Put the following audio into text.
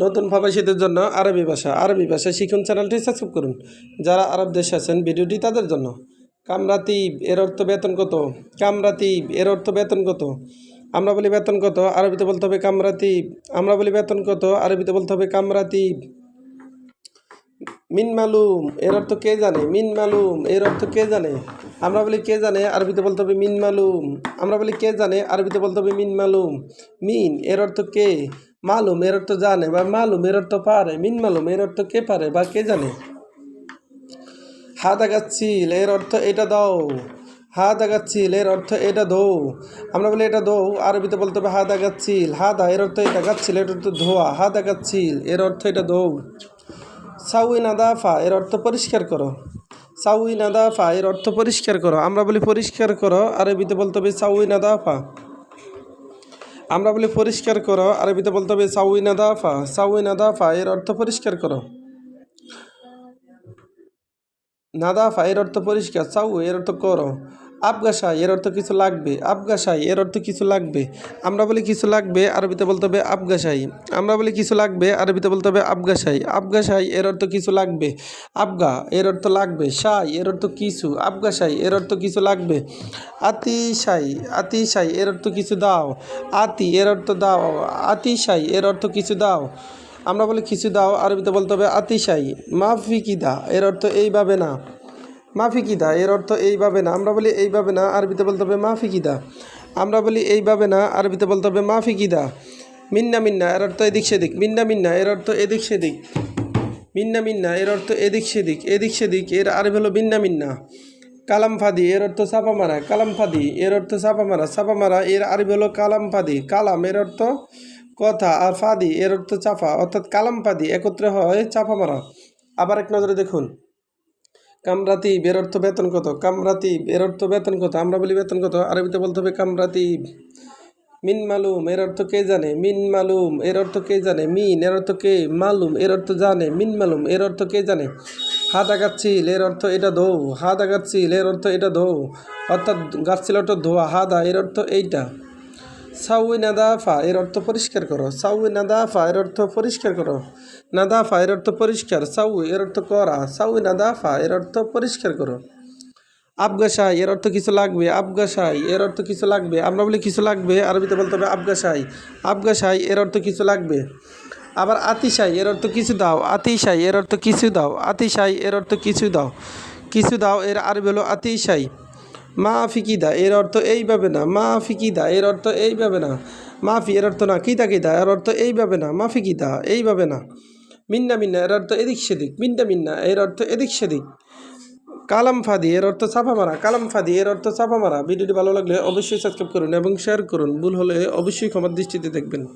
নতুন প্রবাসীদের জন্য আরবি ভাষা আরবি ভাষা শিখুন চ্যানেলটি সাবস্ক্রাইব করুন। যারা আরব দেশে আছেন, ভিডিওটি তাদের জন্য। কামরাতিব এর অর্থ বেতন কত? কামরাতিব এর অর্থ বেতন কত? আমরা বলি বেতন কত? আরবিতে বলতে হবে কামরাতিব আমরা বলি বেতন কত? আরবিতে বলতে হবে কামরাতিব মিন মালুম, এর অর্থ কে জানে? মিন মালুম, এর অর্থ কে জানে? আমরা বলি কে জানে আরবিতে বলতে হবে মিন মালুম আমরা বলি কে জানে আরবিতে বলতে হবে মিন মালুম মিন এর অর্থ কে মালুম এর অর্থ জানে বা মালুম এর অর্থ পারে মিন মালুম এর অর্থ কে পারে বা কে জানে হাত আগাচ্ছিল এর অর্থ এটা দাও হাত আগাচ্ছিল এর অর্থ এটা দৌ আমরা বলি এটা দৌ আরবিতে বলতে হবে হাত আগাচ্ছিল হাত এর অর্থ এটা গাচ্ছিল এর অর্থ ধোয়া হাত আগাচ্ছিল এর অর্থ এটা দৌ সাউই নাদাফা এর অর্থ পরিষ্কার করো সাউই নাদাফা এর অর্থ পরিষ্কার করো। আমরা বলি পরিষ্কার করো, আরবিতে বলতে হবে সাউই নাদাফা আমরা বলি পরিষ্কার করো, আরবিতে বলতে হবে সাউই নাদাফা সাউই নাদাফা এর অর্থ পরিষ্কার করো। নাদাফা এর অর্থ পরিষ্কার। সাউ এর অর্থ করো। আবগাসাই এর অর্থ কিছু লাগবে আবগাসাই এর অর্থ কিছু লাগবে আমরা বলি কিছু লাগবে আরবিতে বলতে হবে আবগাসাই আমরা বলি কিছু লাগবে আরবিতে বলতে হবে আবগাসাই আবগাসাই এর অর্থ কিছু লাগবে আবগা এর অর্থ লাগবে সাই এর অর্থ কিছু আবগাসাই এর অর্থ কিছু লাগবে আতিশাই আতিশাই এর অর্থ কিছু দাও আতি এর অর্থ দাও আতিশাই এর অর্থ কিছু দাও আমরা বলি কিছু দাও আরবিতে বলতে হবে আতিশাই মাফিকিদা এর অর্থ এইভাবে না মাফিকিদা এর অর্থ এইভাবে না। আমরা বলি এইভাবে না, আরবিতে বলতে হবে মাফিকিদা আমরা বলি এইভাবে না, আরবিতে বলতে হবে মাফিকিদা মিন্না মিন্না, এর অর্থ এদিক সেদিক। মিন্না মিন্না, এর অর্থ এদিক সেদিক। মিন্না মিন্না, এর অর্থ এদিক সেদিক। এদিক সেদিক, এর আরবি হলো মিন্না মিন্না। কালাম ফাদি, এর অর্থ চাপা মারা। কালাম ফাদি, এর অর্থ চাপা মারা। চাপা মারা, এর আরবি হলো কালাম ফাদি। কালাম, এর অর্থ কথা। আর ফাদি, এর অর্থ চাপা অর্থাৎ কালাম ফাদি, একত্রে হয় চাপা মারা। আবার এক নজরে দেখুন। কামরাতি এর অর্থ বেতন কত? কামরাতি এর অর্থ বেতন কত? আমরা বলি বেতন কত? আরবিতে বলতে হবে কামরাতি। মিন মালুম এর অর্থ কে জানে? মিন মালুম এর অর্থ কে জানে? মিন এর অর্থ কে? মালুম এর অর্থ জানে? মিন মালুম এর অর্থ কে জানে? হাত আগাচ্ছিল এর অর্থ এটা দৌ হাত আগাচ্ছিল এর অর্থ এটা দৌ অর্থাৎ গাচ্ছিল অর্থ ধোয়া। হাদা এর অর্থ এইটা। সাউই নাদাফা এর অর্থ পরিষ্কার করো সাউই নাদাফা এর অর্থ পরিষ্কার করো নাদাফা এর অর্থ পরিষ্কার সাউ এর অর্থ করা সাউই নাদাফা এর অর্থ পরিষ্কার করো আবগাসাই এর অর্থ কিছু লাগবে আবগাসাই এর অর্থ কিছু লাগবে আমরা বলি কিছু লাগবে আরবিতে বলতে হবে আবগাসাই আবগাসাই এর অর্থ কিছু লাগবে আবার আতিশাই এর অর্থ কিছু দাও আতিশাই এর অর্থ কিছু দাও আতিশাই এর অর্থ কিছু দাও কিছু দাও এর আরবি হলো আতিশাই মা ফিকিদা এর অর্থ এইভাবে না। মা ফিকিদা এর অর্থ এইভাবে না। মাফি, এর অর্থ না। কিদা কিদা এর অর্থ এইভাবে না। মাফি কিদা এইভাবে না। মিন্না মিন্না, এর অর্থ এদিক সেদিক। মিন্না মিন্না, এর অর্থ এদিক সেদিক। কালাম ফাদি, এর অর্থ চাপা মারা। কালাম ফাদি, এর অর্থ চাপা মারা। ভিডিওটি ভালো লাগলে অবশ্যই সাবস্ক্রাইব করুন এবং শেয়ার করুন। ভুল হলে অবশ্যই ক্ষমার দৃষ্টিতে দেখবেন।